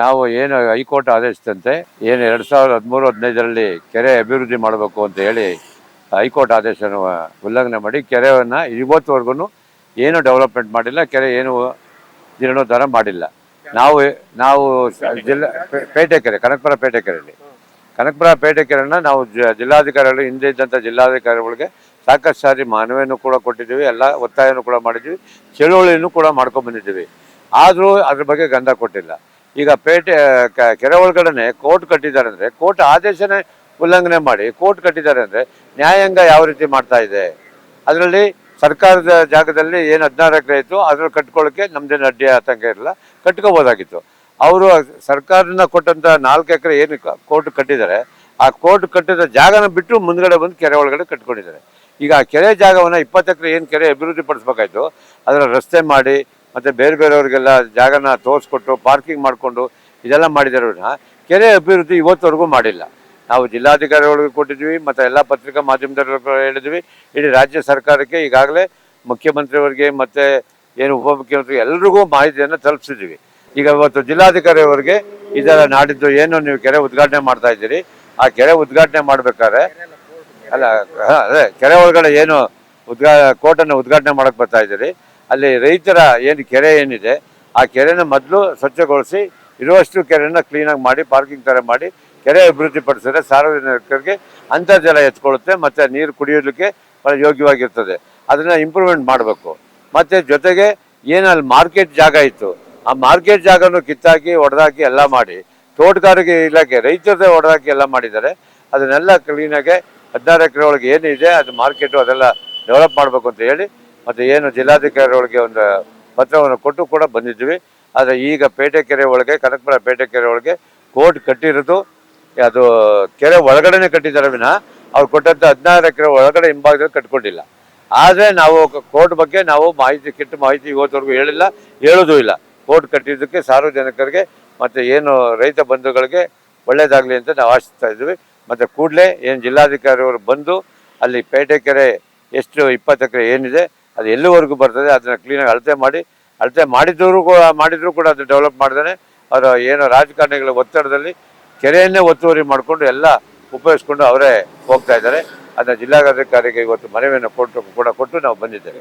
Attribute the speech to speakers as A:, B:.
A: ನಾವು ಏನು ಹೈಕೋರ್ಟ್ ಆದೇಶದಂತೆ ಏನು ಎರಡು ಸಾವಿರದ ಹದಿಮೂರು ಹದಿನೈದರಲ್ಲಿ ಕೆರೆ ಅಭಿವೃದ್ಧಿ ಮಾಡಬೇಕು ಅಂತ ಹೇಳಿ ಹೈಕೋರ್ಟ್ ಆದೇಶನ ಉಲ್ಲಂಘನೆ ಮಾಡಿ ಕೆರೆಯನ್ನು ಇವತ್ತುವರೆಗೂ ಏನು ಡೆವಲಪ್ಮೆಂಟ್ ಮಾಡಿಲ್ಲ, ಕೆರೆ ಏನು ಜೀರ್ಣೋದ್ಧಾರ ಮಾಡಿಲ್ಲ. ನಾವು ನಾವು ಜಿಲ್ಲಾ ಪೇಟೆ ಕೆರೆ, ಕನಕಪುರ ಪೇಟೆ ಕೆರೆಯಲ್ಲಿ. ಕನಕಪುರ ಪೇಟೆ ಕೆರೆನ ನಾವು ಜಿಲ್ಲಾಧಿಕಾರಿಗಳು, ಹಿಂದೆ ಇದ್ದಂಥ ಜಿಲ್ಲಾಧಿಕಾರಿಗಳಿಗೆ ಸಾಕಷ್ಟು ಸಾರಿ ಮನವಿಯನ್ನು ಕೂಡ ಕೊಟ್ಟಿದ್ದೀವಿ, ಎಲ್ಲ ಒತ್ತಾಯನೂ ಕೂಡ ಮಾಡಿದ್ದೀವಿ, ಚಳುವಳಿಯನ್ನು ಕೂಡ ಮಾಡ್ಕೊಂಡು ಬಂದಿದ್ದೀವಿ. ಆದರೂ ಅದ್ರ ಬಗ್ಗೆ ಗಂಧ ಕೊಟ್ಟಿಲ್ಲ. ಈಗ ಪೇಟೆ ಕೆರೆ ಒಳಗಡೆ ಕೋರ್ಟ್ ಕಟ್ಟಿದ್ದಾರೆ ಅಂದರೆ, ಕೋರ್ಟ್ ಆದೇಶನೇ ಉಲ್ಲಂಘನೆ ಮಾಡಿ ಕೋರ್ಟ್ ಕಟ್ಟಿದ್ದಾರೆ ಅಂದರೆ ನ್ಯಾಯಾಂಗ ಯಾವ ರೀತಿ ಮಾಡ್ತಾ ಇದೆ? ಅದರಲ್ಲಿ ಸರ್ಕಾರದ ಜಾಗದಲ್ಲಿ ಏನು ಹದಿನಾರು ಎಕರೆ ಇತ್ತು, ಅದ್ರಲ್ಲಿ ಕಟ್ಕೊಳ್ಳೋಕ್ಕೆ ನಮ್ದೇನು ಅಡ್ಡಿ ಆತಂಕ ಇರಲಿಲ್ಲ ಕಟ್ಕೋಬೋದಾಗಿತ್ತು. ಅವರು ಸರ್ಕಾರದಿಂದ ಕೊಟ್ಟಂತ ನಾಲ್ಕು ಎಕರೆ ಏನು ಕೋರ್ಟ್ ಕಟ್ಟಿದ್ದಾರೆ, ಆ ಕೋರ್ಟ್ ಕಟ್ಟಿದ ಜಾಗನ ಬಿಟ್ಟು ಮುಂದ್ಗಡೆ ಬಂದು ಕೆರೆ ಒಳಗಡೆ ಕಟ್ಕೊಂಡಿದ್ದಾರೆ. ಈಗ ಆ ಕೆರೆ ಜಾಗವನ್ನು ಇಪ್ಪತ್ತು ಎಕರೆ ಏನು ಕೆರೆ ಅಭಿವೃದ್ಧಿ ಪಡಿಸ್ಬೇಕಾಯ್ತು ಅದರ ರಸ್ತೆ ಮಾಡಿ ಮತ್ತು ಬೇರೆ ಬೇರೆಯವ್ರಿಗೆಲ್ಲ ಜಾಗನ ತೋರಿಸ್ಕೊಟ್ಟು ಪಾರ್ಕಿಂಗ್ ಮಾಡಿಕೊಂಡು ಇದೆಲ್ಲ ಮಾಡಿದ್ರೂ ಕೆರೆ ಅಭಿವೃದ್ಧಿ ಇವತ್ತವರೆಗೂ ಮಾಡಿಲ್ಲ. ನಾವು ಜಿಲ್ಲಾಧಿಕಾರಿಗಳಿಗೆ ಕೊಟ್ಟಿದ್ವಿ, ಮತ್ತು ಎಲ್ಲ ಪತ್ರಿಕಾ ಮಾಧ್ಯಮದವ್ರಿಗೆ ಹೇಳಿದ್ವಿ. ಇಡೀ ರಾಜ್ಯ ಸರ್ಕಾರಕ್ಕೆ ಈಗಾಗಲೇ ಮುಖ್ಯಮಂತ್ರಿಯವರಿಗೆ ಮತ್ತು ಏನು ಉಪಮುಖ್ಯಮಂತ್ರಿ ಎಲ್ರಿಗೂ ಮಾಹಿತಿಯನ್ನು ತಲುಪಿಸಿದ್ವಿ. ಈಗ ಇವತ್ತು ಜಿಲ್ಲಾಧಿಕಾರಿ ಅವರಿಗೆ ಇದರ ನಾಡಿದ್ದು ಏನು ನೀವು ಕೆರೆ ಉದ್ಘಾಟನೆ ಮಾಡ್ತಾ ಇದ್ದೀರಿ? ಆ ಕೆರೆ ಉದ್ಘಾಟನೆ ಮಾಡಬೇಕಾದ್ರೆ ಅಲ್ಲ ಅದೇ ಕೆರೆ ಒಳಗಡೆ ಏನು ಉದ್ಘಾ ಕೋರ್ಟನ್ನು ಉದ್ಘಾಟನೆ ಮಾಡೋಕ್ಕೆ ಬರ್ತಾ ಇದ್ದೀರಿ. ಅಲ್ಲಿ ರೈತರ ಏನು ಕೆರೆ ಏನಿದೆ, ಆ ಕೆರೆನ ಮೊದಲು ಸ್ವಚ್ಛಗೊಳಿಸಿ ಇರುವಷ್ಟು ಕೆರೆನ ಕ್ಲೀನಾಗಿ ಮಾಡಿ ಪಾರ್ಕಿಂಗ್ ಥರ ಮಾಡಿ ಕೆರೆ ಅಭಿವೃದ್ಧಿ ಪಡಿಸಿದ್ರೆ ಸಾರ್ವಜನಿಕರಿಗೆ ಅಂತರ್ಜಲ ಎತ್ಕೊಳ್ಳುತ್ತೆ ಮತ್ತು ನೀರು ಕುಡಿಯೋದಕ್ಕೆ ಭಾಳ ಯೋಗ್ಯವಾಗಿರ್ತದೆ. ಅದನ್ನು ಇಂಪ್ರೂವ್ಮೆಂಟ್ ಮಾಡಬೇಕು. ಮತ್ತು ಜೊತೆಗೆ ಏನಲ್ಲಿ ಮಾರ್ಕೆಟ್ ಜಾಗ ಇತ್ತು, ಆ ಮಾರ್ಕೆಟ್ ಜಾಗನೂ ಕಿತ್ತಾಕಿ ಹೊಡೆದಾಕಿ ಎಲ್ಲ ಮಾಡಿ, ತೋಟಗಾರಿಕೆ ಇಲಾಖೆ, ರೈತರದೇ ಹೊಡೆದಾಕಿ ಎಲ್ಲ ಮಾಡಿದ್ದಾರೆ. ಅದನ್ನೆಲ್ಲ ಕ್ಲೀನಾಗೆ ಹದಿನಾರು ಎಕರೆ ಒಳಗೆ ಏನಿದೆ, ಅದು ಮಾರ್ಕೆಟು ಅದೆಲ್ಲ ಡೆವಲಪ್ ಮಾಡಬೇಕು ಅಂತ ಹೇಳಿ ಮತ್ತು ಏನು ಜಿಲ್ಲಾಧಿಕಾರಿ ಒಳಗೆ ಒಂದು ಪತ್ರವನ್ನು ಕೊಟ್ಟು ಕೂಡ ಬಂದಿದ್ವಿ. ಆದರೆ ಈಗ ಪೇಟೆ ಕೆರೆ ಒಳಗೆ, ಕನಕಪುರ ಪೇಟೆ ಕೆರೆ ಒಳಗೆ ಕೋರ್ಟ್ ಕಟ್ಟಿರೋದು, ಅದು ಕೆರೆ ಒಳಗಡೆನೆ ಕಟ್ಟಿದ್ದಾರೆ ವಿನ, ಅವ್ರು ಕೊಟ್ಟಂತ ಹದಿನಾರು ಎಕರೆ ಒಳಗಡೆ ಹಿಂಭಾಗದಲ್ಲಿ ಕಟ್ಕೊಂಡಿಲ್ಲ. ಆದರೆ ನಾವು ಕೋರ್ಟ್ ಬಗ್ಗೆ ನಾವು ಮಾಹಿತಿ, ಕೆಟ್ಟ ಮಾಹಿತಿ ಇವತ್ತವರೆಗೂ ಹೇಳಿಲ್ಲ, ಹೇಳೋದು ಇಲ್ಲ. ಕೋರ್ಟ್ ಕಟ್ಟಿದ್ದಕ್ಕೆ ಸಾರ್ವಜನಿಕರಿಗೆ ಮತ್ತು ಏನು ರೈತ ಬಂಧುಗಳಿಗೆ ಒಳ್ಳೆಯದಾಗಲಿ ಅಂತ ನಾವು ಆಶಿಸ್ತಾ ಇದ್ವಿ ಮತ್ತು ಕೂಡಲೇ ಏನು ಜಿಲ್ಲಾಧಿಕಾರಿ ಅವರು ಬಂದು ಅಲ್ಲಿ ಪೇಟೆ ಕೆರೆ ಎಷ್ಟು ಇಪ್ಪತ್ತು ಎಕರೆ ಏನಿದೆ ಅದು ಎಲ್ಲಿವರೆಗೂ ಬರ್ತದೆ ಅದನ್ನು ಕ್ಲೀನಾಗಿ ಅಳತೆ ಮಾಡಿ, ಅಳತೆ ಮಾಡಿದ್ರು ಕೂಡ ಮಾಡಿದ್ರು ಕೂಡ ಅದು ಡೆವಲಪ್ ಮಾಡ್ದೇ ಅವರ ಏನು ರಾಜಕಾರಣಿಗಳ ಒತ್ತಡದಲ್ಲಿ ಕೆರೆಯನ್ನೇ ಒತ್ತುವರಿ ಮಾಡಿಕೊಂಡು ಎಲ್ಲ ಉಪಯೋಗಿಸ್ಕೊಂಡು ಅವರೇ ಹೋಗ್ತಾ ಇದ್ದಾರೆ. ಅದನ್ನ ಜಿಲ್ಲಾಧಿಕಾರಿಗೆ ಇವತ್ತು ಮನವಿಯನ್ನು ಕೊಟ್ಟು ಕೂಡ ಕೊಟ್ಟು ನಾವು ಬಂದಿದ್ದೇವೆ.